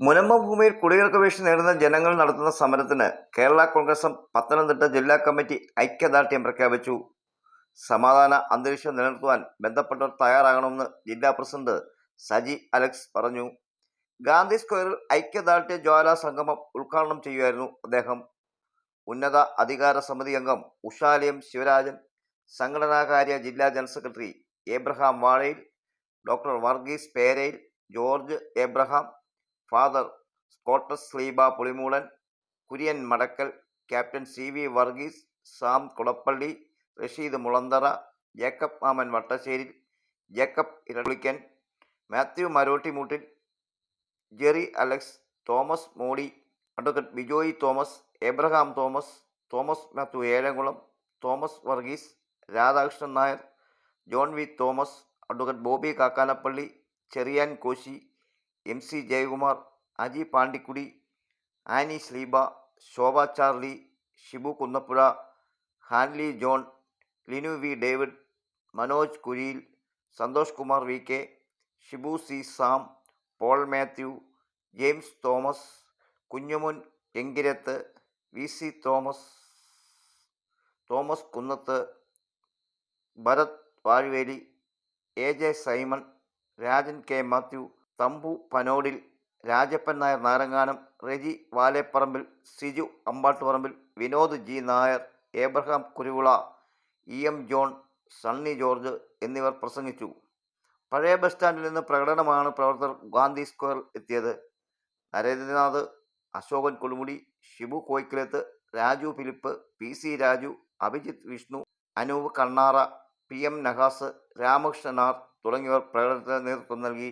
മുനമ്പ ഭൂമിയിൽ കുടികൾക്ക് വീഴ്ച നേടുന്ന ജനങ്ങൾ നടത്തുന്ന സമരത്തിന് കേരള കോൺഗ്രസും പത്തനംതിട്ട ജില്ലാ കമ്മിറ്റി ഐക്യദാർഢ്യം പ്രഖ്യാപിച്ചു. സമാധാന അന്തരീക്ഷം നിലനിർത്തുവാൻ ബന്ധപ്പെട്ടവർ തയ്യാറാകണമെന്ന് ജില്ലാ പ്രസിഡന്റ് സജി അലക്സ് പറഞ്ഞു. ഗാന്ധി സ്ക്വയറിൽ ഐക്യദാർഢ്യ ജ്വാല സംഗമം ഉദ്ഘാടനം ചെയ്യുമായിരുന്നു അദ്ദേഹം. ഉന്നത അധികാര സമിതി അംഗം ഉഷാലയം ശിവരാജൻ സംഘടനാകാര്യ ജില്ലാ general secretary Abraham Vazhayil doctor Varghese Perayil George Abraham father Scotus Sleeba Pulimoolan Kurian Madakkal captain C V Varghese Sam Kulappally Rasheed Mulanthara Jacob Mammen Vattasseri Jacob Iralikkan Mathew Marottimoottil Jerry Alex Thomas Modi advocate Bijoy Thomas Abraham Thomas Thomas Mathew Elamkulam Thomas Varghese Radhakrishnan Nair John V Thomas advocate Bobby Kakkanappally Cherian Koshy M C Jayakumar Aji Pandikkudi Annie Sleeba Shobha Charlie Shibu Kunnappuzha Hanley John Linu V David Manoj Kuriyil Santhosh Kumar V K Shibu C Sam Paul Mathew James Thomas Kunjumon Engirath V C Thomas Thomas Kunnath Bharath Vazhveli A J Simon Rajan K Mathew Thampu Panodil Rajappan Nair Naranganam Reji Valeparambil Siju Ambattuparambil Vinod G Nair Abraham Kuruvila E M John Sunny George എന്നിവർ പ്രസംഗിച്ചു. പഴയ bus സ്റ്റാൻഡിൽ നിന്ന് പ്രകടനമാണ് പ്രവർത്തകർ ഗാന്ധി സ്ക്വയറിൽ എത്തിയത്. Narendranath Ashokan Kodumudi Shibu Koikkalath Raju Philip P C Raju Abhijith Vishnu Anoop Kannara P M Nahas രാമകൃഷ്ണനാർ തുടങ്ങിയവർ പ്രകടനത്തിന് നേതൃത്വം നൽകി.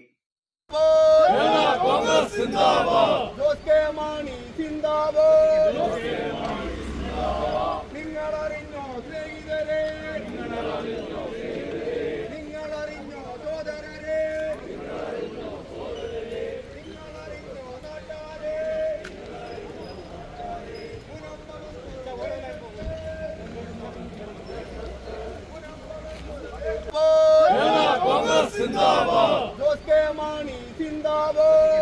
നിങ്ങളറിഞ്ഞോ സ്നേഹിതരെ? നിങ്ങളറിഞ്ഞോ സോദരരെ നിങ്ങളറിഞ്ഞോ നാട്ടാരെ? ജോസ് കെ മാണി জিন্দাবাদ